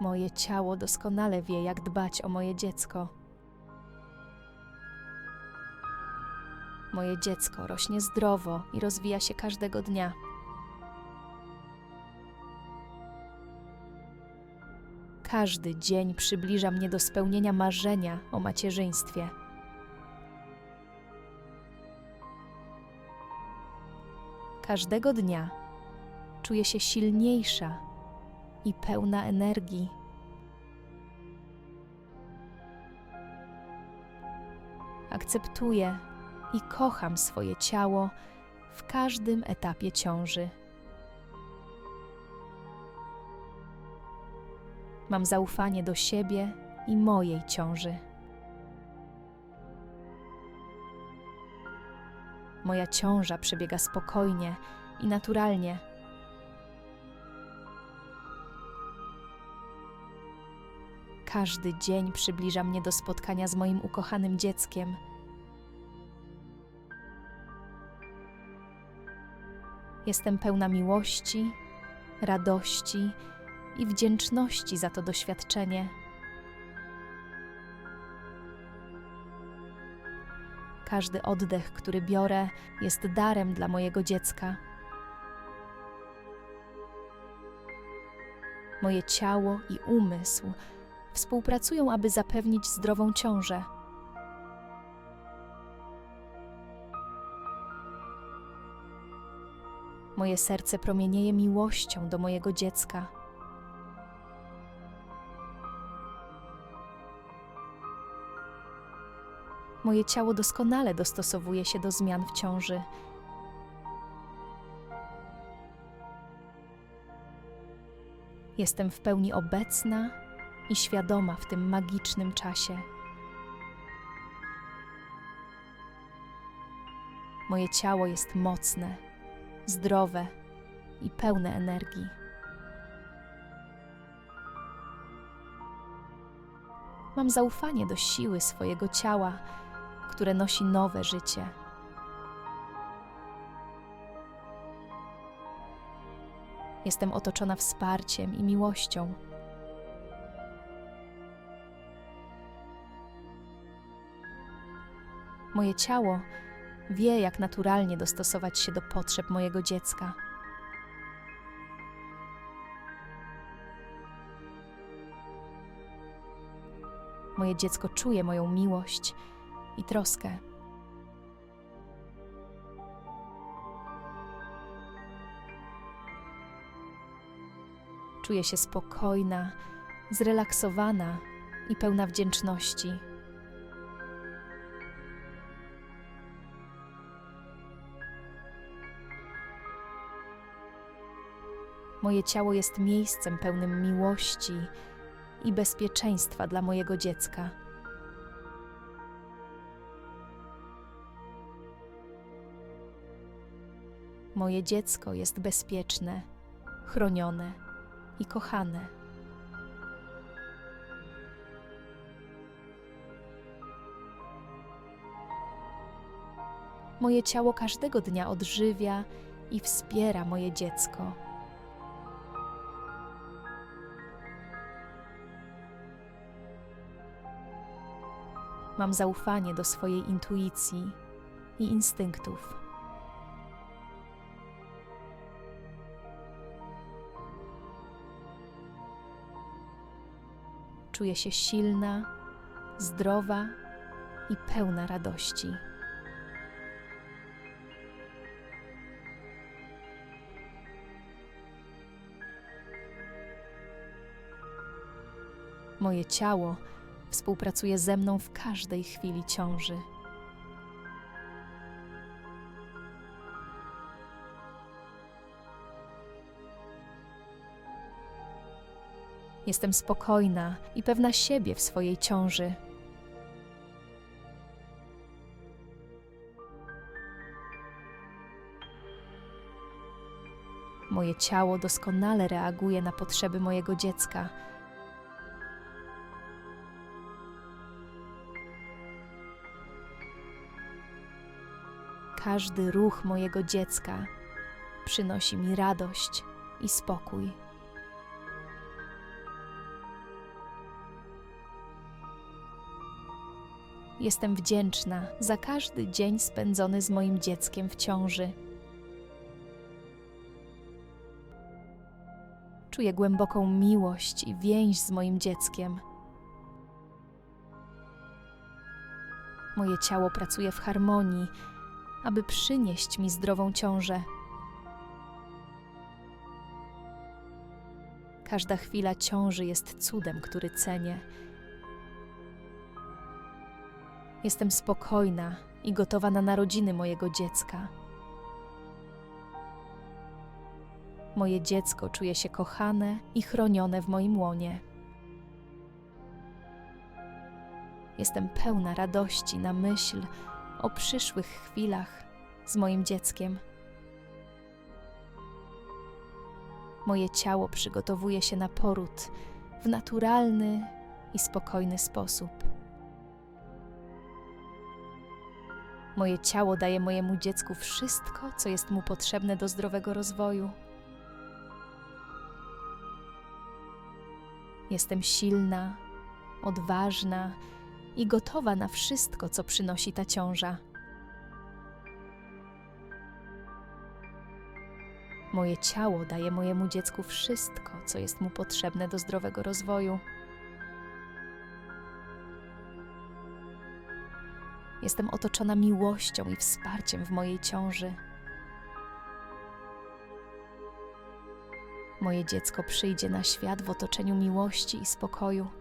Moje ciało doskonale wie, jak dbać o moje dziecko. Moje dziecko rośnie zdrowo i rozwija się każdego dnia. Każdy dzień przybliża mnie do spełnienia marzenia o macierzyństwie. Każdego dnia czuję się silniejsza i pełna energii. Akceptuję i kocham swoje ciało w każdym etapie ciąży. Mam zaufanie do siebie i mojej ciąży. Moja ciąża przebiega spokojnie i naturalnie. Każdy dzień przybliża mnie do spotkania z moim ukochanym dzieckiem. Jestem pełna miłości, radości i wdzięczności za to doświadczenie. Każdy oddech, który biorę, jest darem dla mojego dziecka. Moje ciało i umysł współpracują, aby zapewnić zdrową ciążę. Moje serce promienieje miłością do mojego dziecka. Moje ciało doskonale dostosowuje się do zmian w ciąży. Jestem w pełni obecna i świadoma w tym magicznym czasie. Moje ciało jest mocne, zdrowe i pełne energii. Mam zaufanie do siły swojego ciała, które nosi nowe życie. Jestem otoczona wsparciem i miłością. Moje ciało wie, jak naturalnie dostosować się do potrzeb mojego dziecka. Moje dziecko czuje moją miłość i troskę. Czuję się spokojna, zrelaksowana i pełna wdzięczności. Moje ciało jest miejscem pełnym miłości i bezpieczeństwa dla mojego dziecka. Moje dziecko jest bezpieczne, chronione i kochane. Moje ciało każdego dnia odżywia i wspiera moje dziecko. Mam zaufanie do swojej intuicji i instynktów. Czuję się silna, zdrowa i pełna radości. Moje ciało współpracuje ze mną w każdej chwili ciąży. Jestem spokojna i pewna siebie w swojej ciąży. Moje ciało doskonale reaguje na potrzeby mojego dziecka. Każdy ruch mojego dziecka przynosi mi radość i spokój. Jestem wdzięczna za każdy dzień spędzony z moim dzieckiem w ciąży. Czuję głęboką miłość i więź z moim dzieckiem. Moje ciało pracuje w harmonii aby przynieść mi zdrową ciążę. Każda chwila ciąży jest cudem, który cenię. Jestem spokojna i gotowa na narodziny mojego dziecka. Moje dziecko czuje się kochane i chronione w moim łonie. Jestem pełna radości na myśl o przyszłych chwilach z moim dzieckiem. Moje ciało przygotowuje się na poród w naturalny i spokojny sposób. Moje ciało daje mojemu dziecku wszystko, co jest mu potrzebne do zdrowego rozwoju. Jestem silna, odważna i gotowa na wszystko, co przynosi ta ciąża. Moje ciało daje mojemu dziecku wszystko, co jest mu potrzebne do zdrowego rozwoju. Jestem otoczona miłością i wsparciem w mojej ciąży. Moje dziecko przyjdzie na świat w otoczeniu miłości i spokoju.